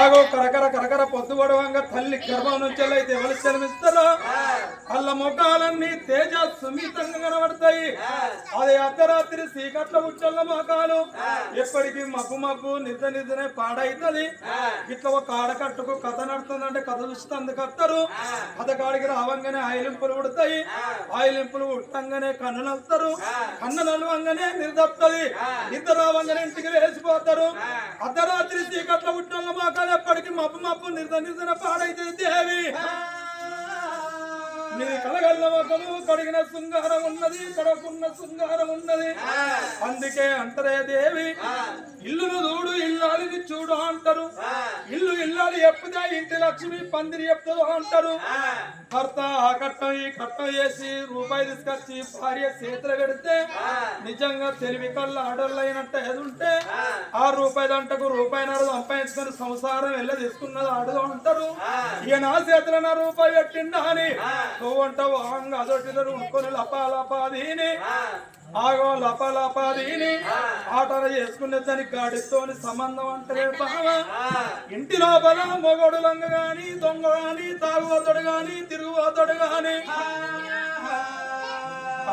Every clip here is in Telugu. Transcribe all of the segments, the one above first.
ఆగో కరకర కరకర పొద్దు పడవంగా తల్లి గర్భం నుంచి అయితే ఎవరు జన్మిస్తారో వాళ్ళ ముఖాలన్నీ తేజ సున్నితంగా కనబడతాయి. అదే అర్ధరాత్రి సీకట్ల ఉచ్చల్ల ముఖాలు ఎప్పటికీ మబ్బు మబ్బు నిద్ర నిద్రనే పాడైతది. ఇట్లా ఒక ఆడకట్టుకు కథ నడుతుందంటే కథ చూస్తే అందుకు వస్తారు. కథ కాడికి రావంగానే ఆయిలింపులు ఉడతాయి. ఆయిలింపులు ఉట్టంగానే కన్ను నలుతారు కన్ను నలవంగానే నిద్ర నిద్ర రావంగానే ఇంటికి వేసిపోతారు అర్ధరాత్రి చీకట్ల ఉట్టల్ల మొఖాలు ఎప్పటికీ మబ్బు మబ్బు నిద్ర నిద్ర పాడైతుంది దేవి. నీ కలగల్ల మొక్కలు కడిగిన శృంగారం ఉన్నది కడకున్న శృంగారం ఉన్నది. అందుకే అంటరే దేవి ఇల్లును చూడు ఇల్లాలిని చూడు అంటారు. ఇల్లు ఇల్లాలి ఎప్పుదే ఇంటి లక్ష్మి పందిరి చెప్తుందో అంటారు. భర్త ఆ కట్టం ఈ కట్టం వేసి రూపాయి తీసుకొచ్చి భార్య చేతులు పెడితే నిజంగా తెలివి కళ్ళ ఆడోళ్ళైనట్టు ఏది ఉంటే ఆ. రూపాయి దంటకు రూపాయిన్నర సంపాదించుకొని సంసారం వెళ్ళ తీసుకున్నది ఆడదో అంటారు. ఇక నా చేతుల నా రూపాయి పెట్టిండా అని నువ్వంటావు ఆంగ అదొట్టి ఉడుకొని లపాలపాదీని. ఆగో లపాలపాదీని. ఆటలు చేసుకునే దానికి గాడితోని సంబంధం అంటే బావ. ఇంటి లోపల మొగడు లంగ గాని దొంగ గాని తాగుబోతుడు గాని తిరుగుబోతుడు గాని.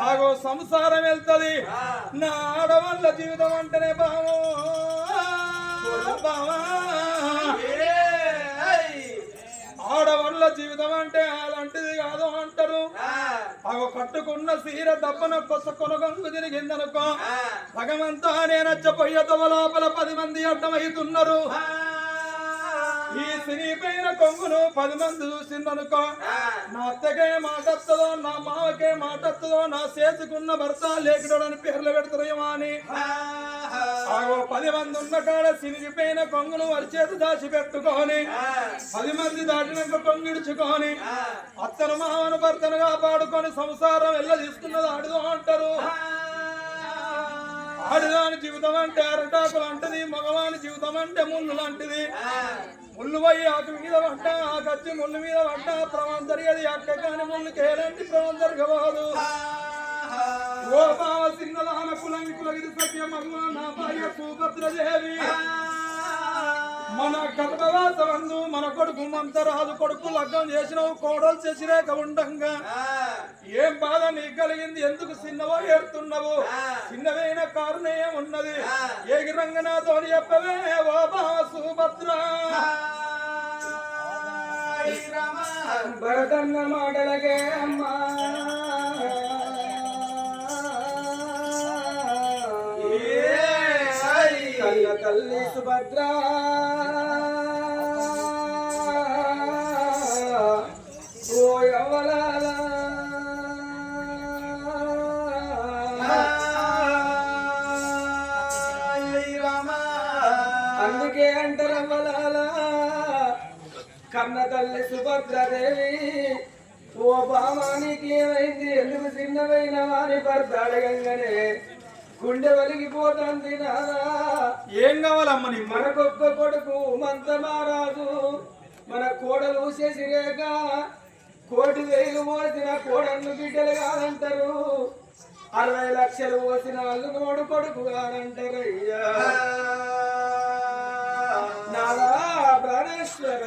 ఆగో సంసారం వెళ్తది. నా ఆడవాళ్ళ జీవితం అంటేనే బావో. బావా. ఆడవాళ్ళ జీవితం అంటే అలాంటిది కాదు అంటారు. అవి కట్టుకున్న సీర దప్పన కొత్త కొనగంగు తిరిగిందనుకో. భగవంతా నేనచ్చపోయే లోపల పది మంది అడ్డమవుతున్నారు. ఈ సిరిపైన కొంగును పది మంది చూసిందనుకో నా అత్తకే మాట వస్తుందో నా మావకే మాట వస్తుందో నా చేసుకున్న భర్త లేకుడని పేర్లు పెడతారేమో అని. పది మంది ఉన్న కాడ కొంగును వరిచేతి దాచి పెట్టుకొని పది మంది దాటినాక కొంగిడుచుకొని అత్తను మామను భర్తను కాపాడుకొని సంసారం వెళ్ళ తీసుకున్నది ఆడుదో అంటారు. ఆడదాని జీవితం అంటే అరటాకులు అంటది మగవాని జీవితం అంటే ముళ్ళు లాంటిది. ముళ్ళు పోయి ఆకు మీద పడ్డ ఆ కత్తి ముళ్ళు మీద పడ్డ ప్రమాదం జరిగేది అక్క కాని ముళ్ళు కేలాంటి ప్రమాదం జరగబోదు. ఓ బావ సింగలాన కులంగి కులగిది సత్య మగ నా భార్య సుభద్రదేవి మన గర్భవాసవందు కొడుకు మంతరాజు కొడుకు లగ్గం చేసినవు కోడలు చేసిరేక ఉండంగా. ఏం బాధ నీకు కలిగింది? ఎందుకు చిన్నవో ఏడుతున్నావు? చిన్నవైన కారణం ఉన్నది. ఏగిరంగనాథో చెప్పవే ఓ బావ సుభద్ర భరతన్న మాటలకే అమ్మా. కన్న తల్లి సుభద్ర. అందుకే అంటారు అవ్వలాల కన్న తల్లి సుభద్రదేవి ఓ బామానికి ఏమైంది ఎందుకు చిన్నవైన వారి భర్త అడగంగానే గుండె వలిగిపోతుంది నాదా ఏం కావాలమ్మ నీ మన మనకొక్క కొడుకు మంత మహారాజు మన కోడలు శశిరేఖ కోటి వేలు పోసిన కోడళ్ళు బిడ్డలు కాదంటారు. అరవై లక్షలు పోసిన వాళ్ళు నోడు కొడుకు కాదంటారు అయ్యా నాదా ప్రాణేశ్వర.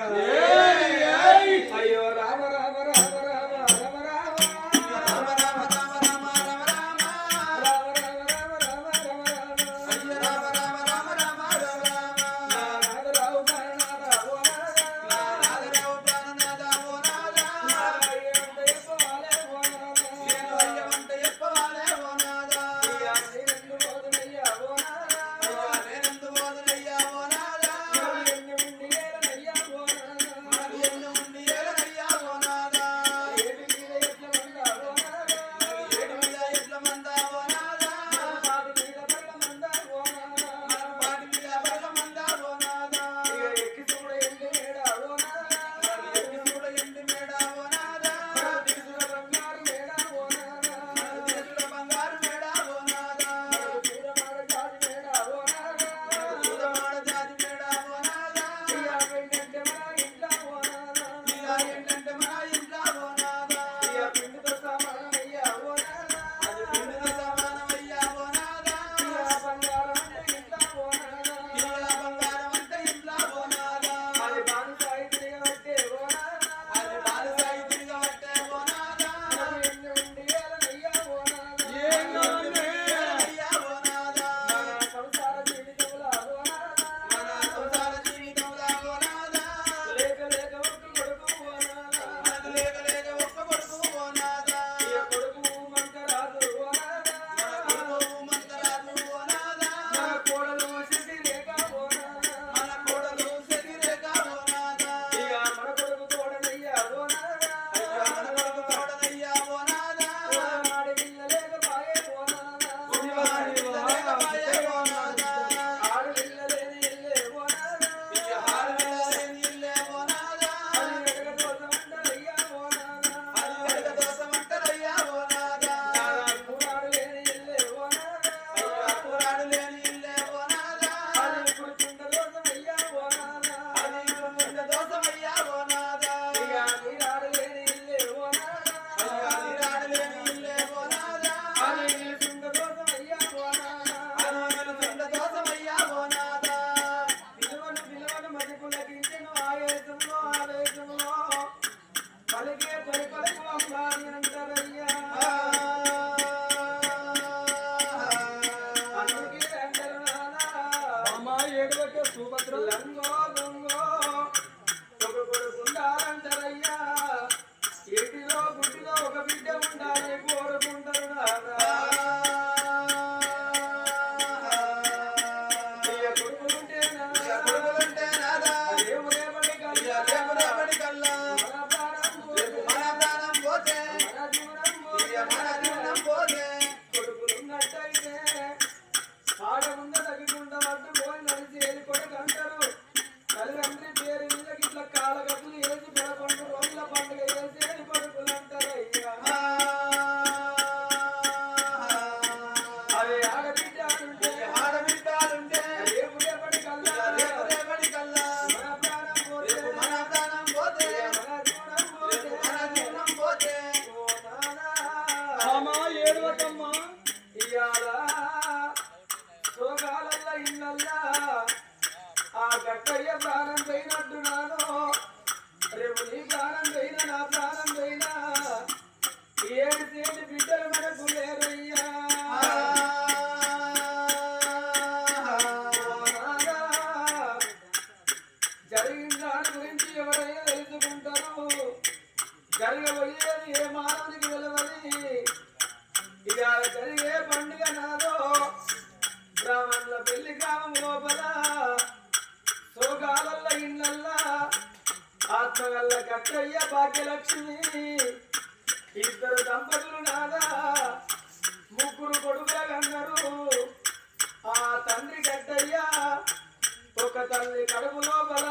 ఒక తల్లి కడుపు లోపల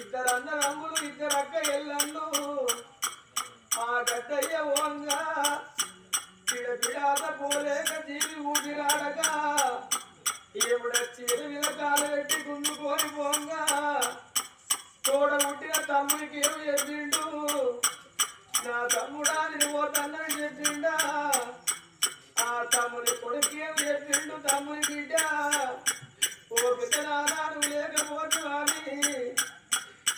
ఇద్దరు అన్నదమ్ములు ఇద్దరు అక్క ఎల్లన్ను ఆ గద్దయ్య ఓంగా పిడపిడాత పోలేక జీవి ఊపిరాడక. ఈవిడచ్చి ఎనిమిద కాలు పెట్టి గుండుకొని పోంగా. తోడ పుట్టిన తమ్ముడికి ఏమి చెప్పిండు? నా తమ్ముడా నేను పోతానని చెప్పిండా? ఆ తమ్ముడి కొడుకు ఏమి చెప్పిండు తమ్ముడి బిడ్డ? ఓ పెద్ద నానాడు లేకపోతున్నాని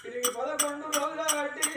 తిరిగి పదకొండు రోజుల కట్టి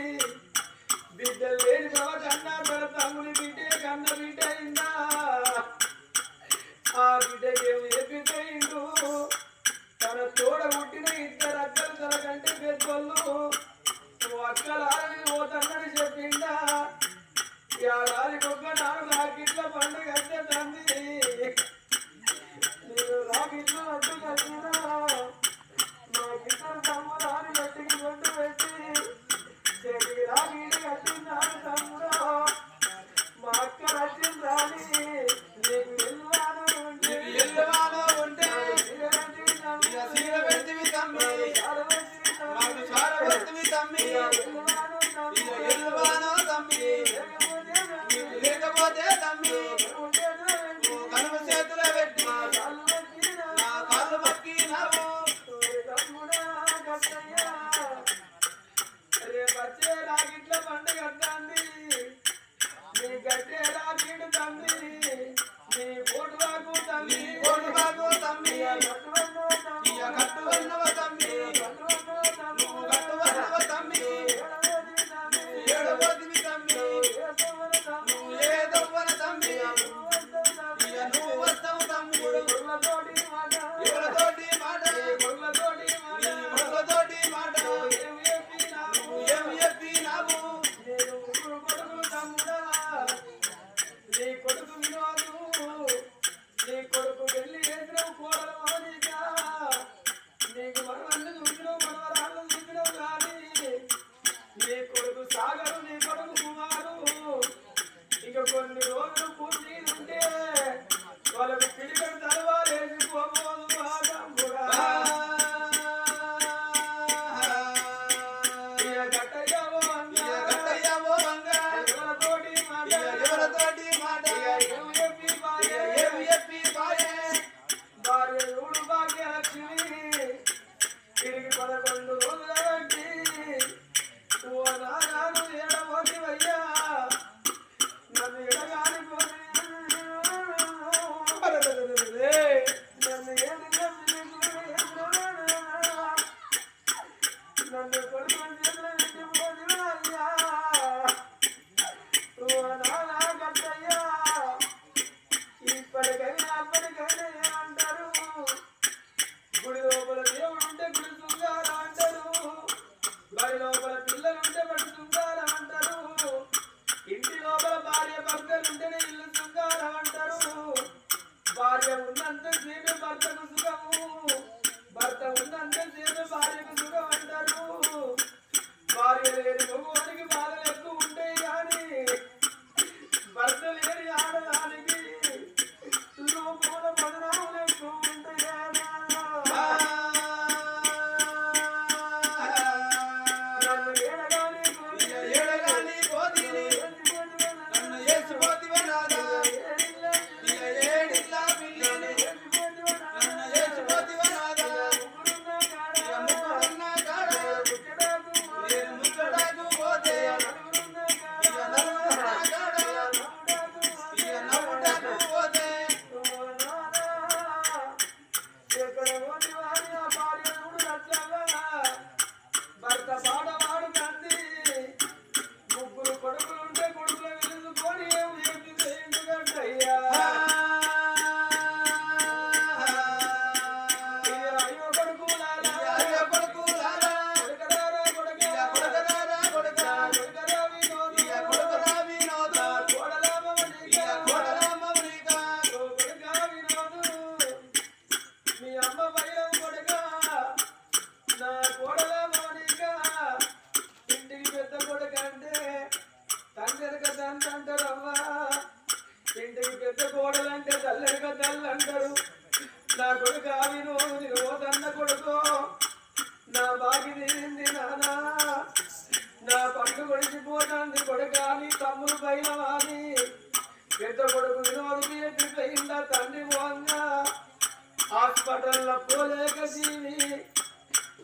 హాస్పిటల్లో పోలేక జీవి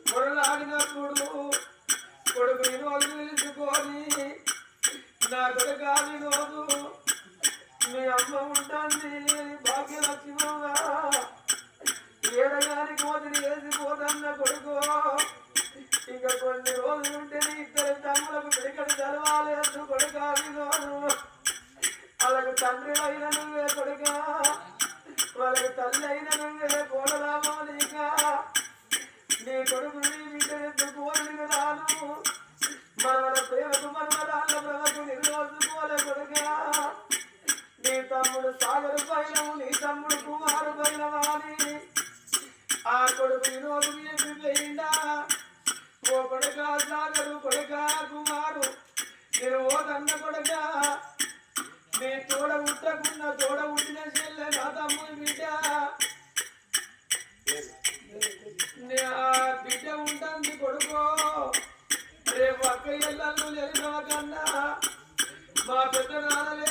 పొరలాడినప్పుడు కొడుకు వినోదు నిలుచుకొని నా కొడుకు ఆ వినోదు మీ అమ్మ ఉంటుంది భాగ్యలక్ష్మమ్మ ఏడగానికి వదిలి వేసిపోతన్న కొడుకు. ఇంకా కొన్ని రోజులు ఉంటే ఇద్దరు తమ్ములకు పిడికడి తెలవాలేదు కొడుక వినోదు అలాగే తండ్రి అయిన నువ్వే కొడుకా. వాళ్ళకి తల్లి అయిన నువ్వే కోడలామో నీకా నీ కొడుకు నీ బిడ్డ కోరిన రాను మనవల ప్రేమకు మనవరాళ్ళ ప్రేమకు నిర్వోసుకోలే కొడుక. నీ తమ్ముడు సాగరు పైన నీ తమ్ముడు కుమారు పైన వాణి ఆ కొడుకు వినోదు ఎగిరిపోయిందా ఓ కొడుక సాగరు కొడుక కుమారు నేను ఓ కన్న కొడుక. నీ తోడ ఉట్టకున్న తోడ ఉట్టిన బిడ్డ నీ ఆ బిడ్డ ఉంటుంది కొడుకో. రేపు అక్క ఇళ్ళను లేని కన్నా మా పెద్ద నాన్న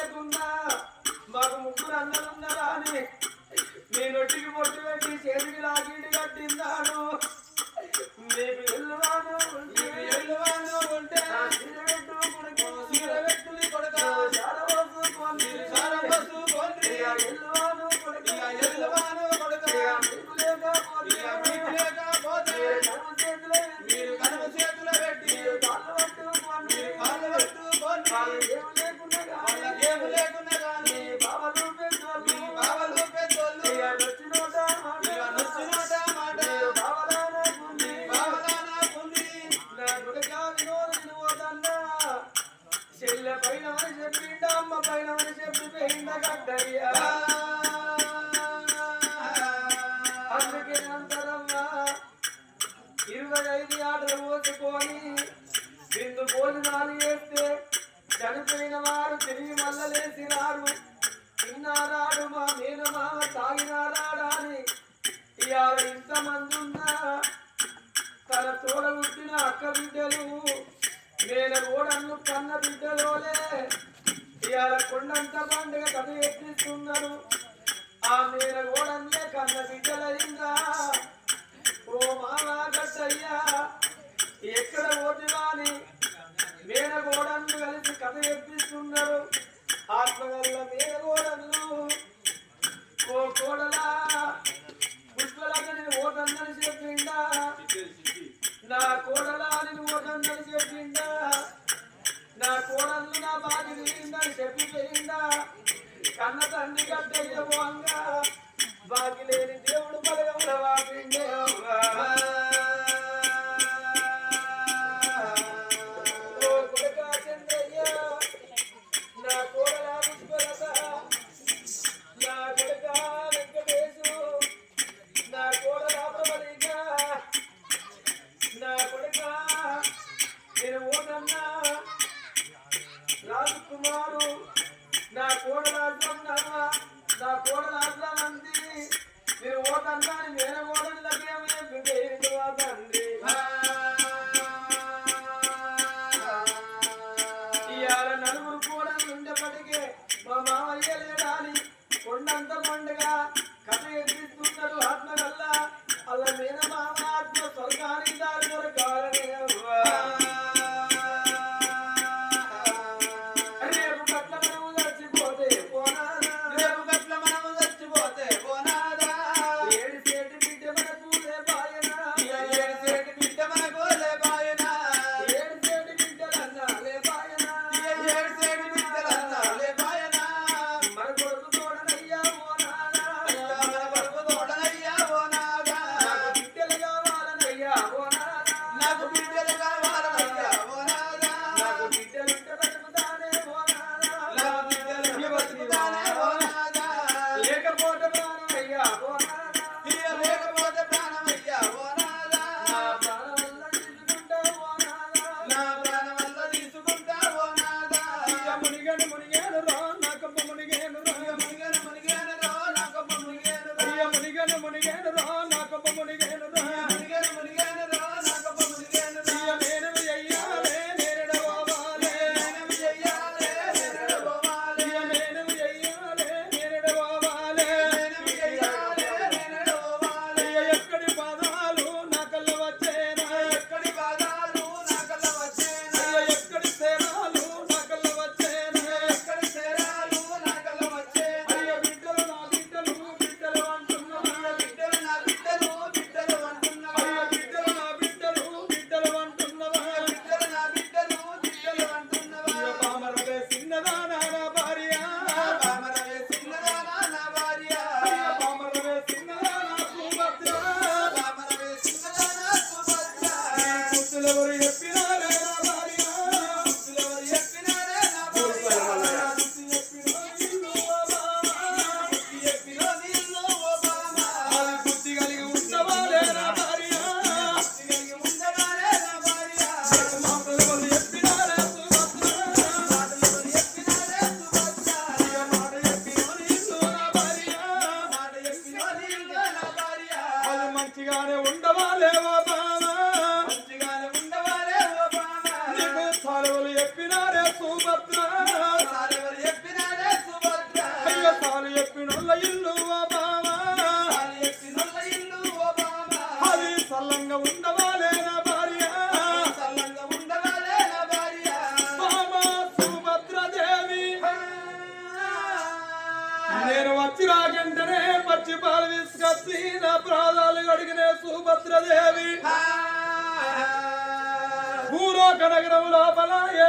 తన తోడ పుట్టిన అక్క బిడ్డలు నేను ఓడన్ను కన్న బిడ్డలోలే. ఇవాళ కొండంత పండుగ కథ ఎత్తిస్తున్నారు ఆ మేర ఓడన్నే కన్న బిడ్డలైందా ఓ మామా గట్టయ్యా ఎక్కడ ఓటివాని మేనగోడన్ను కలిసి కథ ఎత్తిస్తున్నారు ఆత్మగల్ల మేనగోడన్ను ఓ కోడలా పుష్పలకని ఓటందని చెప్పిండా నా కోడలాని నేను ఓటందని నా కోడలు నా బాధ తీరిందని చెప్పి చెయ్యిందా కన్న తండ్రి కట్టే సుభద్రదేవి భూలోక నగరం లోపల ఏ